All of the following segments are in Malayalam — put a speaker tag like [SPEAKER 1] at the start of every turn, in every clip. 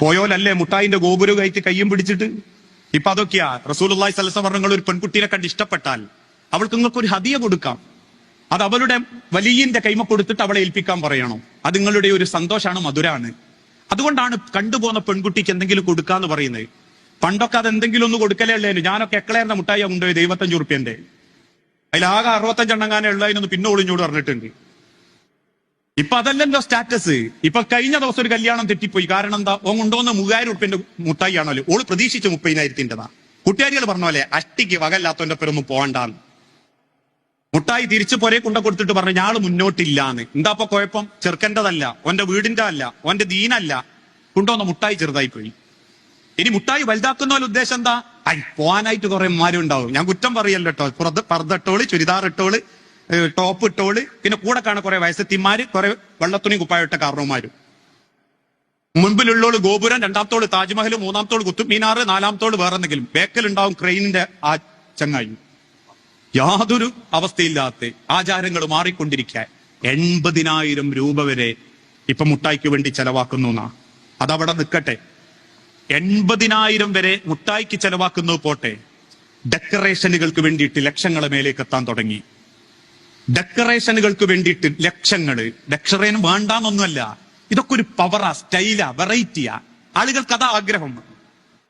[SPEAKER 1] പോയോലല്ലേ മുട്ടായിന്റെ ഗോപുരം കയറ്റി കയ്യും പിടിച്ചിട്ട്? ഇപ്പൊ അതൊക്കെയാ. റസൂലുള്ളാഹി സലസം പറഞ്ഞ ഒരു പെൺകുട്ടിയെ കണ്ട് ഇഷ്ടപ്പെട്ടാൽ അവൾക്ക് നിങ്ങൾക്ക് ഒരു ഹദിയ കൊടുക്കാം. അത് അവളുടെ വലിയന്റെ കൈമ കൊടുത്തിട്ട് അവളെ ഏൽപ്പിക്കാൻ പറയണം. അത് നിങ്ങളുടെ ഒരു സന്തോഷമാണ് മധുരാണ്. അതുകൊണ്ടാണ് കണ്ടുപോകുന്ന പെൺകുട്ടിക്ക് എന്തെങ്കിലും കൊടുക്കാന്ന് പറയുന്നത്. പണ്ടൊക്കെ അത് എന്തെങ്കിലും ഒന്ന് കൊടുക്കലേ ഉള്ളേനു ഞാനൊക്കെ എക്കളേറിന്റെ മുട്ടായി കൊണ്ടുപോയി ദൈവത്തഞ്ചു ഉറുപ്പ്യന്റെ. അതിലാകെ അറുപത്തഞ്ചെണ്ണങ്ങാനെ ഉള്ളതിനൊന്ന് പിന്നെ ഒളിഞ്ഞോട് പറഞ്ഞിട്ടുണ്ട്. ഇപ്പൊ അതല്ലല്ലോ സ്റ്റാറ്റസ്. ഇപ്പൊ കഴിഞ്ഞ ദിവസം ഒരു കല്യാണം തെറ്റിപ്പോയി. കാരണം എന്താ? ഓ കൊണ്ടുവന്ന മൂവായിരം ഉറുപ്പിന്റെ മുട്ടായി ആണല്ലോ ഓൾ പ്രതീക്ഷിച്ച മുപ്പതിനായിരത്തിന്റെതാ. കുട്ടിയാരികൾ പറഞ്ഞ പോലെ അഷ്ടിക്ക് വകല്ലാത്തവന്റെ പേരൊന്നും പോകണ്ടാന്ന് മുട്ടായി തിരിച്ചു പോരെ കൊണ്ട കൊടുത്തിട്ട് പറഞ്ഞു ഞാൾ മുന്നോട്ടില്ലാന്ന്. എന്താ ഇപ്പൊ കുഴപ്പം? ചെറുക്കന്റെതല്ല ഓന്റെ വീടിന്റെ അല്ല ഓന്റെ ദീനല്ല. കൊണ്ടുവന്ന മുട്ടായി ചെറുതായി പോയി. ഇനി മുട്ടായി വലുതാക്കുന്ന പോലെ ഉദ്ദേശം എന്താ? ഐ പോവാനായിട്ട് കുറെ മാരും ഉണ്ടാവും ഞാൻ കുറ്റം പറയല്ലോ കേട്ടോ പുറത്ത് പർദ്ദട്ടോൾ ടോപ്പ് ഇട്ടോൾ. പിന്നെ കൂടെ കാണാൻ കുറെ വയസ്സത്തിമാര് കുറെ വെള്ളത്തുണി കുപ്പായിട്ട കാരണവന്മാരും മുൻപിലുള്ളോൾ ഗോപുരം രണ്ടാമത്തോൾ താജ്മഹൽ മൂന്നാമത്തോൾ കുത്തുമീനാറ് നാലാമത്തോൾ വേറെ എന്തെങ്കിലും ബേക്കലുണ്ടാവും ക്രെയിനിന്റെ ആ ചങ്ങായി. യാതൊരു അവസ്ഥയില്ലാത്ത ആചാരങ്ങൾ മാറിക്കൊണ്ടിരിക്കാൻ എൺപതിനായിരം രൂപ വരെ ഇപ്പൊ മുട്ടായിക്ക് വേണ്ടി ചെലവാക്കുന്നു എന്നാ. അതവിടെ നിൽക്കട്ടെ. എൺപതിനായിരം വരെ മുട്ടായിക്ക് ചെലവാക്കുന്നു പോട്ടെ. ഡെക്കറേഷനുകൾക്ക് വേണ്ടിയിട്ട് ലക്ഷങ്ങളെ മേലേക്ക് എത്താൻ തുടങ്ങി. ഡെക്കറേഷനുകൾക്ക് വേണ്ടിയിട്ട് ലക്ഷങ്ങൾ ഡെക്കറേഷൻ വേണ്ടാന്നൊന്നുമല്ല. ഇതൊക്കെ ഒരു പവറാ സ്റ്റൈലാ വെറൈറ്റിയാ ആളുകൾക്ക് അതാ ആഗ്രഹം.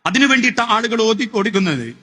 [SPEAKER 1] അതിനു വേണ്ടിയിട്ടാണ് ആളുകൾ ഓതി കൊടുക്കുന്നത്